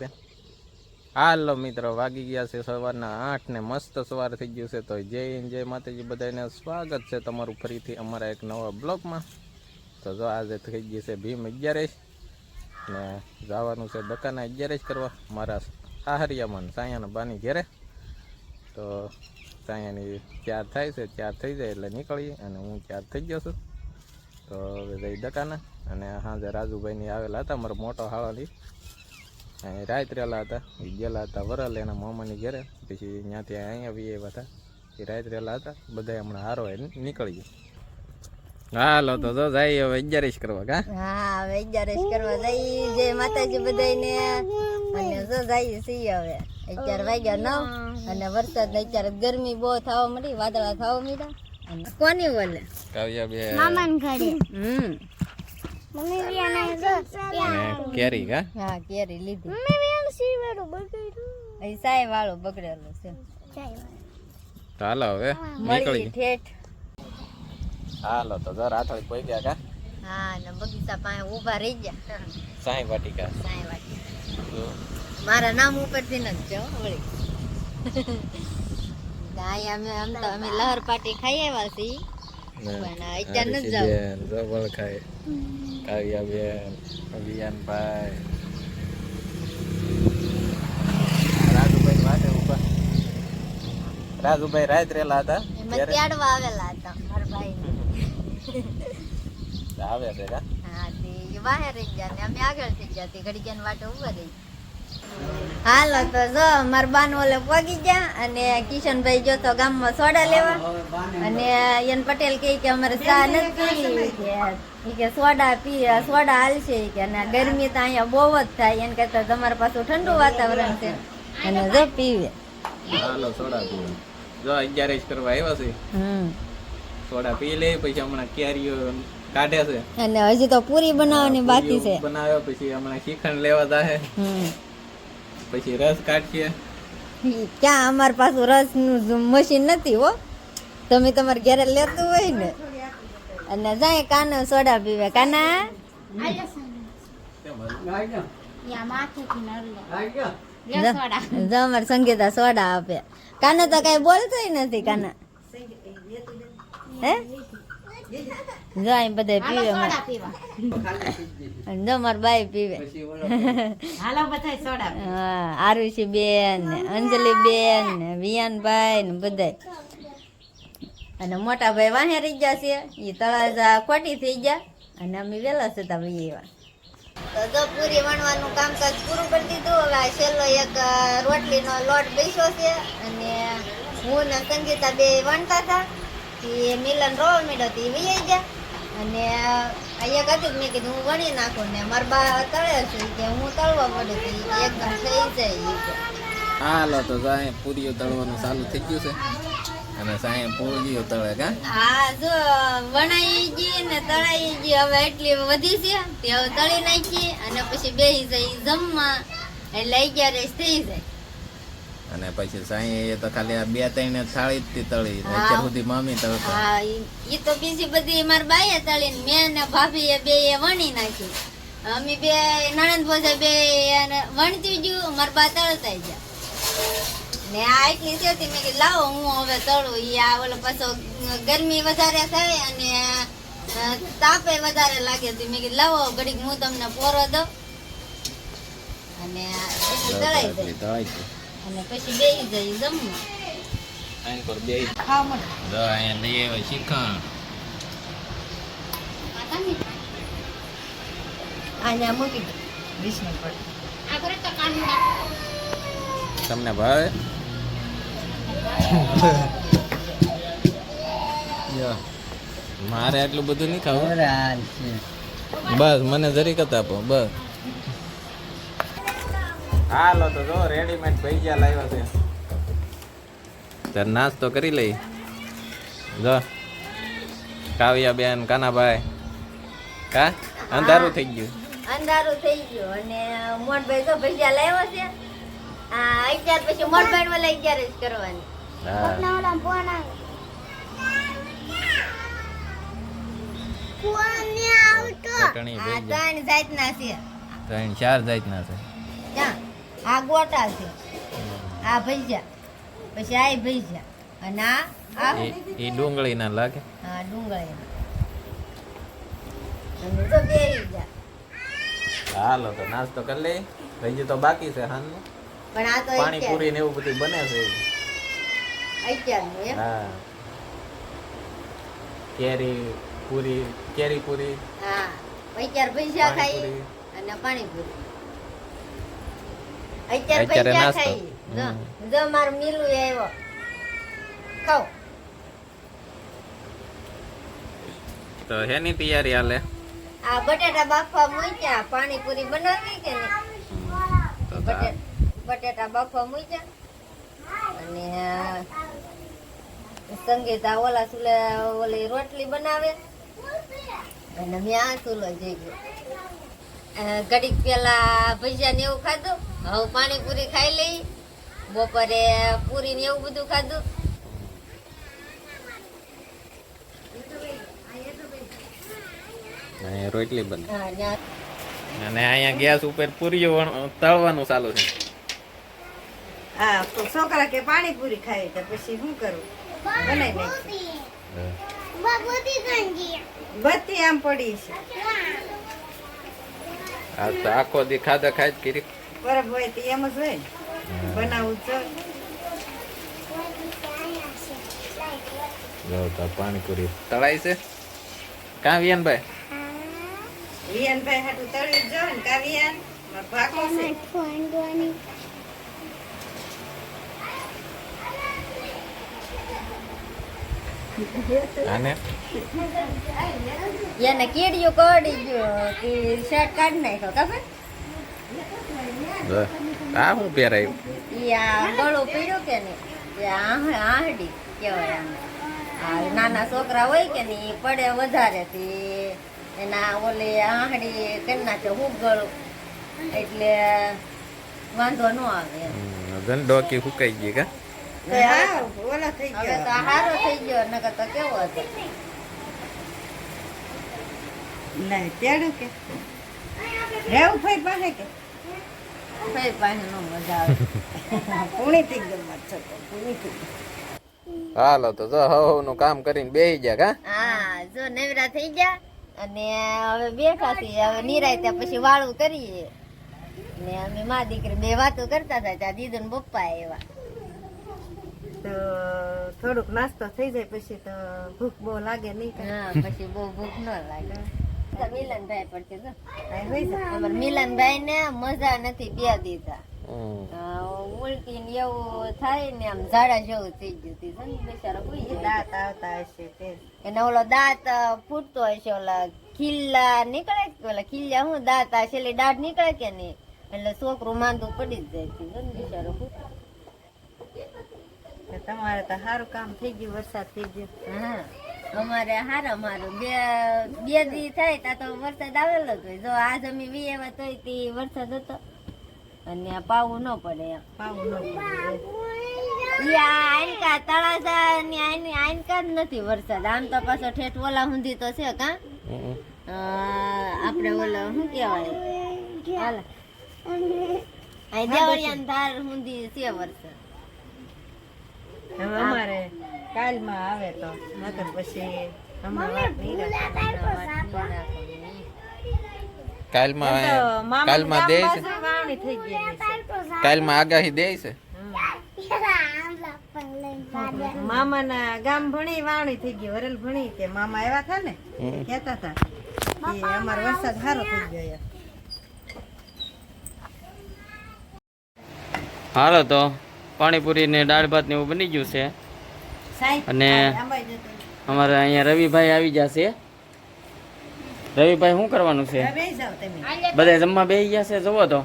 બેન. હાલો મિત્રો, વાગી ગયા છે સવારના આઠ ને મસ્ત સવાર થઈ ગયું છે. તો જય હિન્દ, જય માતાજી બધાને સ્વાગત છે તમારું ફરીથી અમારા એક નવા બ્લોગમાં. તો જો આજે થઈ ગઈ છે ભીમ અગિયારેશ ને જવાનું છે દકાના અગિયારેશ કરવા મારા આહરિયામાં સાયાના બાની ઘેરે. તો સાયાની ચાર થાય છે, ચાર થઈ જાય એટલે નીકળીએ અને હું ચાર થઈ ગયો છું. તો હવે જઈ દકાના અને સાંજે રાજુભાઈની આવેલા હતા, મારો મોટો હાળાની રહેલા હતા એ ગયેલા હતા વરલ એના મામાની ઘરે પછી ત્યાંથી અહીંયા આવી આવ્યા હતા. એ રાત રહેલા હતા બધા હમણાં હારો નીકળી ગયા. હાલો તો જો જાય હવે અગિયારીસ કરવા કા? હા હવે અગિયારસ કરવા જઈ જય માતાજી બધાને અને જો જઈએ છીએ હવે. અગિયાર વાગ્યા નવ અને વરસાદ અત્યારે ગરમી બહુ થવા મળી વાદળા થવા મળ્યા કોની બોલે કાવ્યા બે હમ. અને કેરી કા? હા કેરી લીધી. અહીં સાય વાળો બગડેલો છે. હાલો હવે નીકળી ઠેઠ. હાલો તો જરા રાથળી કોઈ ગયા કા? હા ને બગીચા પાસે ઊભા રહી ગયા. સાંઈ વાટિકા. સાય વાટિકા. મારા નામ ઉપરથી ન જ વળી. અહીંયા અમે આમ તો અમે લહર પાટી ખાઈ આવ્યા છીએ. બેન જબળ ખાય કાવ્યા બેન અભિયાનભાઈ રાજુભાઈ માટે ઊભા રાજુભાઈ રાત રેલા હતા તેડવા આવેલા હતા મારા ભાઈને આવે છે કા હા તે બહાર રહી ગયા ને અમે આગળ થઈ ગયા તે ઘડી ગયા વાટે ઊભા રહી હાલો તો જો મારા બાન ઓલે પગી ગયા અને કિશનભાઈ જો તો ગામમાં સોડા લેવા. અને યન પટેલ કહે કે અમારે ચા નથી. કે કે સોડા પી સોડા હાલશે કે. અને ગરમી તો અહીંયા બહુ જ થાય. એને કરતા તમારા પાછું ઠંડુ વાતાવરણ છે. અને જો પીવે. હાલો સોડા પીવે. જો અગિયાર કરવા આવ્યા છે. સોડા પી લે પછી હમણાં કેરીઓ કાઢે છે. અને હજી તો પૂરી બનાવવાની બાકી છે. બનાવ્યા પછી હમણાં શીખંડ લેવા જાય હમ. પછી રસ કાઢીએ. ક્યાં અમાર પાછું રસનું મશીન નથી હો. તમે તમારે ઘરે લેતું હોય ને. અને જાય કાનો સોડા પીવે. કાના? જો. સંગીતા સોડા આપે. કાના તો કઈ બોલતો નથી કાના? હે? જો અહીં બધા પીવે જો માર બાઈ પીવે. હા આરુષી બેન ને અંજલિ બેન ને વિયાનભાઈ ને બધાય. અને મોટા ભાઈ વાહે રહી ગયા છે. એ તળાજા ખોટી થઈ ગયા. અને અમે વેલા હતા ભાઈ એવા તો જો પૂરી વણવાનું કામકાજ પૂરું કરી દીધું હવે આ છેલ્લો એક રોટલીનો લોટ બેસ્યો છે. અને હું ને સંગીતા બે વણતા હતા. એ મિલન રોવા મીડો તે વી ગયા. અને એક હતી મેં કીધું હું વણી નાખું ને મારા બા તળે છે કે હું તળવા પડે તો એક ઘર થઈ જાય. હાલો તો સાહેબ પૂરીઓ તળવાનું ચાલુ થઈ ગયું છે. અને સાહેબ પૂરીઓ તળે કા? હા જો વણાઈ ગઈ ને તળાઈ ગઈ હવે એટલી વધી છે તે હવે તળી નાખી અને પછી બેસી જાય જમવા. એટલે અગિયાર થઈ જાય. અને પછી સાંઈ તો ખાલી આ બે ત્રણ થાળી જ તળી. અત્યાર સુધી મમ્મી તળતો હા એ તો બીજી બધી માર બાઈએ તળીને મેં ને ભાભી એ બે એ વણી નાખી. અમે બે નણંદ ભોજે બે એને વણતી ગયું માર બા તળતા ગયા. ને આ એટલી છે મેં કીધું લાવો હું હવે તળું. ઈ આ ઓલો પાછો ગરમી વધારે થાય અને તાપે વધારે લાગે તો મેં કીધું લાવો ઘડીક હું તમને પોરો દઉં. અને તળાઈ જાય અને પછી બેસી જાય જમવા. અહીં પર બે જો અહીંયા લઈ આવ્યો શીખણ અહીંયા મૂકી વીસ મિનિટ તમને ભાવે? મારે આટલું બધું નહીં ખાવું. બસ મને જરીક આપો બસ. હાલો તો જો રેડીમેડ ભજીયા લાવ્યા છે. ત્યારે નાસ્તો કરી લઈ. જો કાવ્યા બેન કાનાભાઈ. કા? અંધારું થઈ ગયું. અંધારું થઈ ગયું. અને મોટભાઈ તો ભજીયા લાવ્યો છે. આ અત્યાર પછી મોટભાઈ વાળા અગિયાર જ કરવાની. ત્રણ જાતના છે. ત્રણ ચાર જાતના છે. ક્યાં આ ગોટા છે. આ ભજીયા. પછી આ ભજીયા. અને આ એ ડુંગળી ના લાગે. હા ડુંગળી તો હાલો તો નાસ્તો કરી લઈ હજી તો બાકી છે હાલ પણ આ તો પાણીપુરી ને એવું બધું બને છે. અત્યારનું હા. કેરી પૂરી કેરી પૂરી. હા. અત્યાર ભજીયા ખાઈ અને પાણીપુરી. અત્યારે અત્યારે નાસ્તો. જો મારો મિલું આવ્યો. ખાવ. તો હેની તૈયારી હાલે? આ બટેટા બાફવા મૂક્યા પાણીપુરી બનાવી કે નહીં? બટેટા બાફવા મૂક્યા. અને સંગીતા ઓલા ચૂલે ઓલી રોટલી બનાવે. અને મેં આ સુલો જઈ ગયો. ઘડીક પેલા ભજીયા ને એવું ખાધું. હવે પાણીપુરી ખાઈ લઈ બપોરે પૂરી ને એવું બધું ખાધું. અહીંયા રોટલી બને. અને અહીંયા ગેસ ઉપર પૂરીઓ તળવાનું ચાલુ છે. હા તો છોકરા કે પાણીપુરી ખાય તો પછી શું કરું? બનાવી નાખી બધી આમ પડી છે. આ તો આખો દી ખાધા ખાય જ કરી બરફ હોય તો એમ જ હોય બનાવું બનાવવું જ જોઈએ જો પાણીપુરી તળાય છે. કાં વિયાનભાઈ વિયાનભાઈ હાટું તળી જો ને કાં વિયન? ભાગો છે. આને? એને કીડીઓ કરડી ગયો કે શર્ટ કાઢી નાખ્યો ખબર? આ હું પહેરાય? નાના છોકરા હોય કે નહીં પડે વધારે થી એના ઓલે આહડી કરી નાખે હું ગળું એટલે વાંધો ન આવે ધન ડોકી ફૂકાઈ ગઈ કા? હા ઓલો થઈ ગયો તો હારો થઈ ગયો નકર તો કેવો હતો? તેડું કે? ભાઈ પાસે કે? ફઈ પાસે મજા આવે. પૂણીથી ગમત છે તો હાલો તો જો હવનું કામ કરીને બેસી ગયા કા? હા જો નેવરા થઈ ગયા અને હવે બેઠા છીએ. હવે નિરાય ત્યાં પછી વાળું કરીએ. ને અમે મા દીકરી બે વાતો કરતા હતા ત્યાં દીદો ને પપ્પા આવ્યા. તો થોડુંક નાસ્તો થઈ જાય પછી તો ભૂખ બહુ લાગે નહીં. હા પછી બહુ ભૂખ ન લાગે. તો મિલનભાઈ છે. ને મજા નથી બે દીધા. ઉલટી ને એવું થાય ને આમ ઝાડા જેવું થઈ ગયું હતું. બિચારા ભૂઈ દાંત આવતા હશે તે. એને ઓલો દાંત ફૂટતો હશે ઓલા ખીલ્લા નીકળે ઓલા ખીલ્લા હું દાંત આ છેલ્લે દાઢ નીકળે કે નહીં? એટલે છોકરું માંદું પડી જ જાય છે. બિચારો તમારે તો સારું કામ થઈ ગયું વરસાદ થઈ ગયો. હા. અમારે હારા અમારું બે બે દી થાય તા તો વરસાદ આવેલો જ હોય. જો આ જમી વી એવા તોય તે વરસાદ હતો. અને પાવું ન પડે એમ. પાવું ન પડે. આનકા આ આઈનકા તળાજા ની આઈનકા જ નથી વરસાદ. આમ તો પાછો ઠેઠ ઓલા સુધી તો છે કા. આપણે ઓલા શું કહેવાય? હાલ. અહીં દેવળિયા ધાર સુધી છે વરસાદ. અમારે કાલમાં આવે તો. નકર પછી. કાલમાં તો મામાનું કાલમાં ગામ દે છે. કાલમાં આગાહી દે છે મામાના ગામ ભણી વાવણી થઈ ગઈ. વરેલ ભણી કે મામા આવ્યા હતા ને કેતા કહેતા હતા. કે અમારો વરસાદ સારો થઈ ગયો. હાલો તો પાણીપુરી ને દાળ ભાત ને એવું બની ગયું છે. અને અમારે અહીંયા રવિભાઈ આવી જશે રવિભાઈ શું કરવાનું છે? બધા જમવા બેસી ગયા છે જુઓ તો.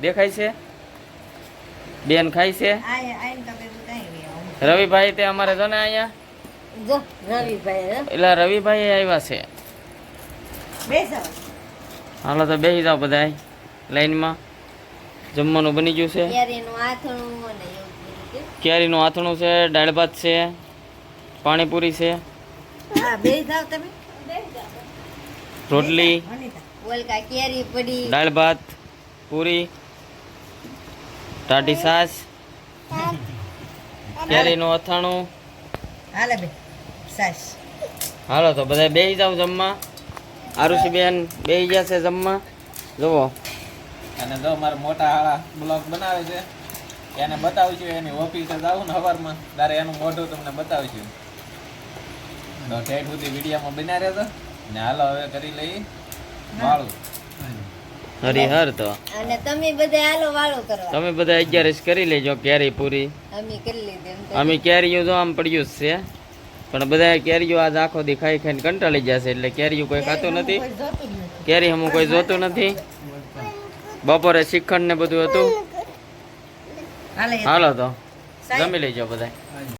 દેખાય છે? બેન ખાય છે. રવિભાઈ તે અમારે જો ને અહીંયા? જો રવિભાઈ એટલે રવિભાઈ આવ્યા છે. હાલો તો બેસી જાઓ બધા લાઈનમાં. જમવાનું બની ગયું છે. કેરીનું આથણું છે. દાળ ભાત છે પાણીપુરી છે. રોટલી અનિતા ઓલકા કેરી પડી. દાળ ભાત પૂરી ટાટી સાસ કેરીનું અથાણું. હાલે બે સાસ. હાલો તો બધા બેસી જાવ જમવા. આરુષિબેન બેસી છે જમવા. જુઓ. અને જો મારા મોટા હાળા બ્લોગ બનાવે છે. એને બતાવશું એની ઓફિસે જાઉં ને સવારમાં તારે એનું મોઢું તમને બતાવશું તો ઠેઠ સુધી વિડીયોમાં બના રહેતો ને હાલો હવે કરી લઈ વાળું. હરિહર તો. અને તમે બધા હાલો વાળો કરવા. તમે બધા અગિયારસ કરી લેજો કેરી પૂરી. અમે કરી લીધી તો અમે કેરીઓ તો આમ પડ્યું જ છે. પણ બધા કેરીઓ આજ આખો દી ખાઈ ખાઈને કંટાળી જશે એટલે કેરીઓ કોઈ ખાતું નથી. કેરી હમું કોઈ જોતું નથી. બપોરે શ્રીખંડ ને બધું હતું. હાલો તો. જમી લેજો બધા